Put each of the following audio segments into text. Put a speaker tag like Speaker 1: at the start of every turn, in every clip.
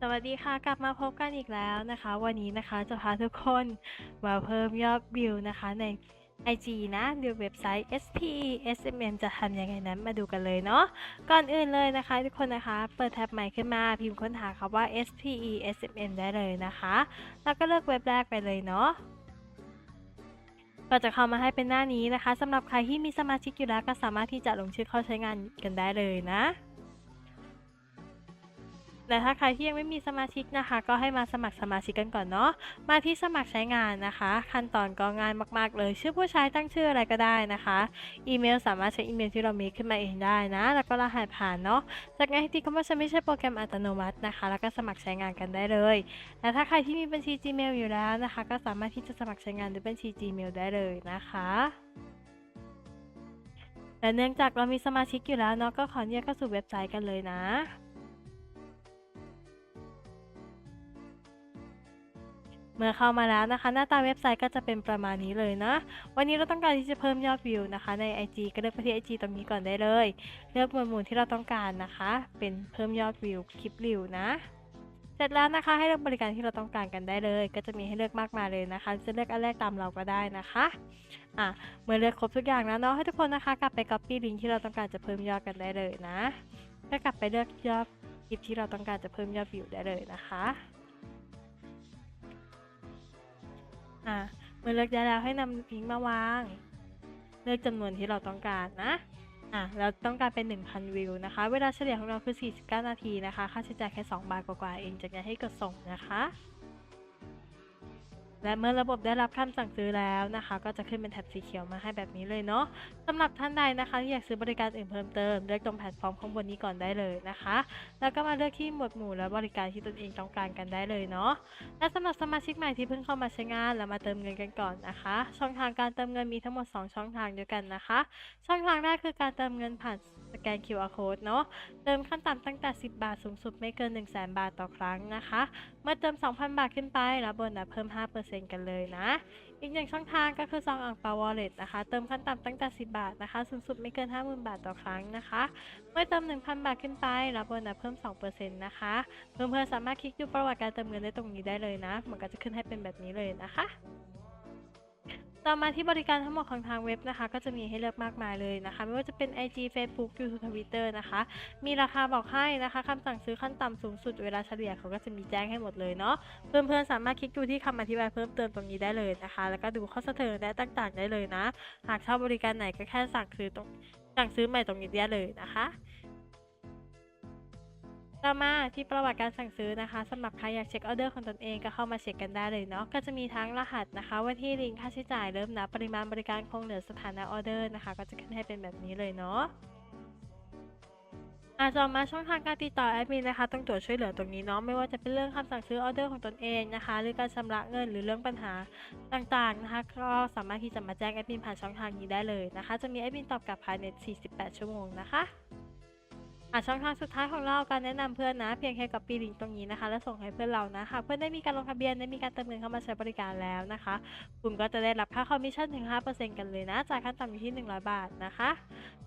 Speaker 1: สวัสดีค่ะกลับมาพบกันอีกแล้วนะคะ วันนี้นะคะจะพาทุกคนมาเพิ่มยอดวิวนะคะใน IG นะหรือเว็บไซต์ SPE SMM จะทำยังไงนั้นมาดูกันเลยเนาะก่อนอื่นเลยนะคะ ทุกคนนะคะ เปิดแท็บใหม่ขึ้นมาพิมพ์ค้นหาคำว่า SPE SMM ได้เลยนะคะ แล้วก็เลือกเว็บแรกไปเลยเนาะ ก็จะเข้ามาให้เป็นหน้านี้นะคะสำหรับใครที่มีสมาชิกอยู่แล้วก็สามารถที่จะลงชื่อเข้าใช้งานกันได้เลยนะ แต่ถ้าใครที่ยังไม่มีสมาชิกนะคะ ก็ให้มาสมัครสมาชิกกันก่อนเนาะมาที่สมัครใช้งานนะคะ ขั้นตอนก็ง่ายมาก ๆ เลย ชื่อผู้ใช้ตั้งชื่ออะไรก็ได้นะคะ อีเมลสามารถใช้อีเมลที่เรามีขึ้นมาเองได้นะ แล้วก็รหัสผ่านเนาะจากนั้นที่คำว่าฉันไม่ใช่โปรแกรมอัตโนมัตินะคะ แล้วก็สมัครใช้งานกันได้เลยและถ้าใครที่มีบัญชี Gmail อยู่แล้วนะคะ ก็สามารถที่จะสมัครใช้งานด้วยบัญชี Gmail ได้เลยนะคะและเนื่องจากเรามีสมาชิกอยู่แล้วเนาะก็ขออนุญาตเข้าสู่เว็บไซต์กันเลยนะ เมื่อเข้ามาแล้วนะคะ หน้าตาเว็บไซต์ก็จะเป็นประมาณนี้เลยนะ วันนี้เราต้องการที่จะเพิ่มยอดวิวนะคะ ใน IG ก็เลือกไปที่ IG ตรงนี้ก่อนได้เลย เลือกหมวดหมู่ที่เราต้องการนะคะ เป็นเพิ่มยอดวิวคลิปรีวนะเสร็จแล้วนะคะให้เลือกบริการที่เราต้องการกันได้เลย ก็จะมีให้เลือกมากมายเลยนะคะ จะเลือกอันแรกตามเราก็ได้นะคะอะเมื่อเลือกครบทุกอย่างแล้วเนาะให้ทุกคนนะคะกลับไป copy ลิงก์ที่เราต้องการจะเพิ่มยอดกันได้เลยนะก็กลับไปเลือกยอดคลิปที่เราต้องการจะเพิ่มยอดวิวได้เลยนะคะ อะเมื่อเลือกได้แล้วให้นำพิงก์มาวาง เลือกจำนวนที่เราต้องการนะอะเราต้องการเป็น 1,000 วิวนะคะ เวลาเฉลี่ยของเราคือ 49 นาทีนะคะ ค่าใช้จ่ายแค่ 2 บาทกว่าๆเองจากนั้นให้กดส่งนะคะ และเมื่อระบบได้รับคำสั่งซื้อแล้วนะคะ ก็จะขึ้นเป็นแถบสีเขียวมาให้แบบนี้เลยเนาะสำหรับท่านใดนะคะที่อยากซื้อบริการอื่นเพิ่มเติมเลือกตรงแพลตฟอร์มข้างบนนี้ก่อนได้เลยนะคะ แล้วก็มาเลือกที่หมวดหมู่และบริการที่ตนเองต้องการกันได้เลยเนาะและสำหรับสมาชิกใหม่ที่เพิ่งเข้ามาใช้งานแล้วมาเติมเงินกันก่อนนะคะ ช่องทางการเติมเงินมีทั้งหมด 2 ช่องทางด้วยกันนะคะ ช่องทางแรกคือการเติมเงินผ่าน สแกน QR code เนาะ เติมขั้นต่ำตั้งแต่ 10 บาทสูงสุดไม่เกิน 1 0 0 0 0 0 บาทต่อครั้งนะคะ เมื่อเติม 2,000 บาทขึ้นไปรับโบนัสเพิ่ม 5%กันเลยนะ อีกหนึ่งช่องทางก็คือซองอ่างเปาวอลเล็ตนะคะ เติมขั้นต่ำตั้งแต่ 10 บาทนะคะ สูงสุดไม่เกิน 50,000 บาทต่อครั้งนะคะ เมื่อเติม 1,000 บาทขึ้นไปรับโบนัสเพิ่ม 2%นะคะ เพื่อนๆสามารถคลิกดูประวัติการเติมเงินได้ตรงนี้ได้เลยนะ มันก็จะขึ้นให้เป็นแบบนี้เลยนะคะ ต่อมาที่บริการทั้งหมดของทางเว็บนะคะ ก็จะมีให้เลือกมากมายเลยนะคะ ไม่ว่าจะเป็น IG Facebook YouTube Twitter นะคะ มีราคาบอกให้นะคะคำสั่งซื้อขั้นต่ำสูงสุดเวลาเฉลี่ยเขาก็จะมีแจ้งให้หมดเลยเนาะเพื่อนๆสามารถคลิกดูที่คำอธิบายเพิ่มเติมตรงนี้ได้เลยนะคะ แล้วก็ดูข้อเสนอและต่างๆ ได้เลยนะ หากชอบบริการไหนก็แค่สั่งซื้อตรงสั่งซื้อใหม่ตรงนี้ได้เลยนะคะ ต่อมาที่ประวัติการสั่งซื้อนะคะสำหรับใครอยากเช็คออเดอร์ของตนเองก็เข้ามาเช็คกันได้เลยเนาะก็จะมีทั้งรหัสนะคะวันที่ลิงก์ค่าใช้จ่ายเริ่มนับปริมาณบริการคงเหลือสถานะออเดอร์นะคะ ก็จะขึ้นให้เป็นแบบนี้เลยเนาะอาจจะมาช่องทางการติดต่อแอดมินนะคะต้องตรวจช่วยเหลือตรงนี้เนาะไม่ว่าจะเป็นเรื่องคำสั่งซื้อออเดอร์ของตนเองนะคะ หรือการชำระเงินหรือเรื่องปัญหาต่างๆนะคะ ก็สามารถที่จะมาแจ้งแอดมินผ่านช่องทางนี้ได้เลยนะคะ จะมีแอดมินตอบกลับภายใน 48 ชั่วโมงนะคะ อะช่องทางสุดท้ายของเราการแนะนำเพื่อนนะ เพียงแค่กับปีลิงก์ตรงนี้นะคะ แล้วส่งให้เพื่อนเรานะหากเพื่อนได้มีการลงทะเบียนได้มีการเติมเงินเข้ามาใช้บริการแล้วนะคะ คุณก็จะได้รับค่าคอมมิชชั่นถึง 5%กันเลยนะจ่ายขั้นต่ำอยู่ที่ 100 บาทนะคะ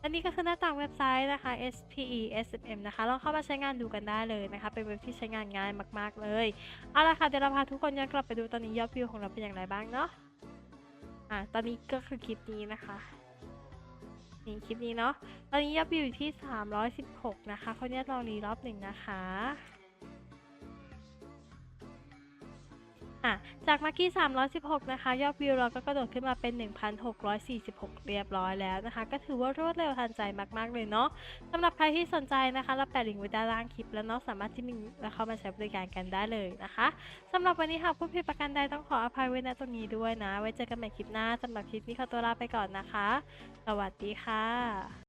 Speaker 1: อันนี้ก็คือหน้าต่างเว็บไซต์นะคะ SPE SMM นะคะลองเข้ามาใช้งานดูกันได้เลยนะคะเป็นเว็บที่ใช้งานง่ายมาก ๆ เลยเอาละค่ะเดี๋ยวเราพาทุกคนย้อนกลับไปดูตอนนี้ยอดวิวของเราเป็นอย่างไรบ้างเนาะอะตอนนี้ก็คือคลิปนี้นะคะ นี่คลิปนี้เนาะ ตอนนี้ยอดวิวอยู่ที่ 316 นะคะเขาเนี่ยลองรีรอบหนึ่งนะคะ อะจากเมื่อกี้ 316 นะคะ ยอดวิวเราก็กระโดดขึ้นมาเป็น 1,646 เรียบร้อยแล้วนะคะ ก็ถือว่ารวดเร็วทันใจมาก ๆ เลยเนาะสำหรับใครที่สนใจนะคะ เราแปะลิงก์ไว้ด้านล่างคลิปแล้วเนาะสามารถที่มีแล้วเข้ามาใช้บริการกันได้เลยนะคะสำหรับวันนี้หากผู้ผิดประการใดต้องขออภัยไว้ณตรงนี้ด้วยนะ ไว้เจอกันใหม่คลิปหน้าสำหรับคลิปนี้ขอตัวลาไปก่อนนะคะ สวัสดีค่ะ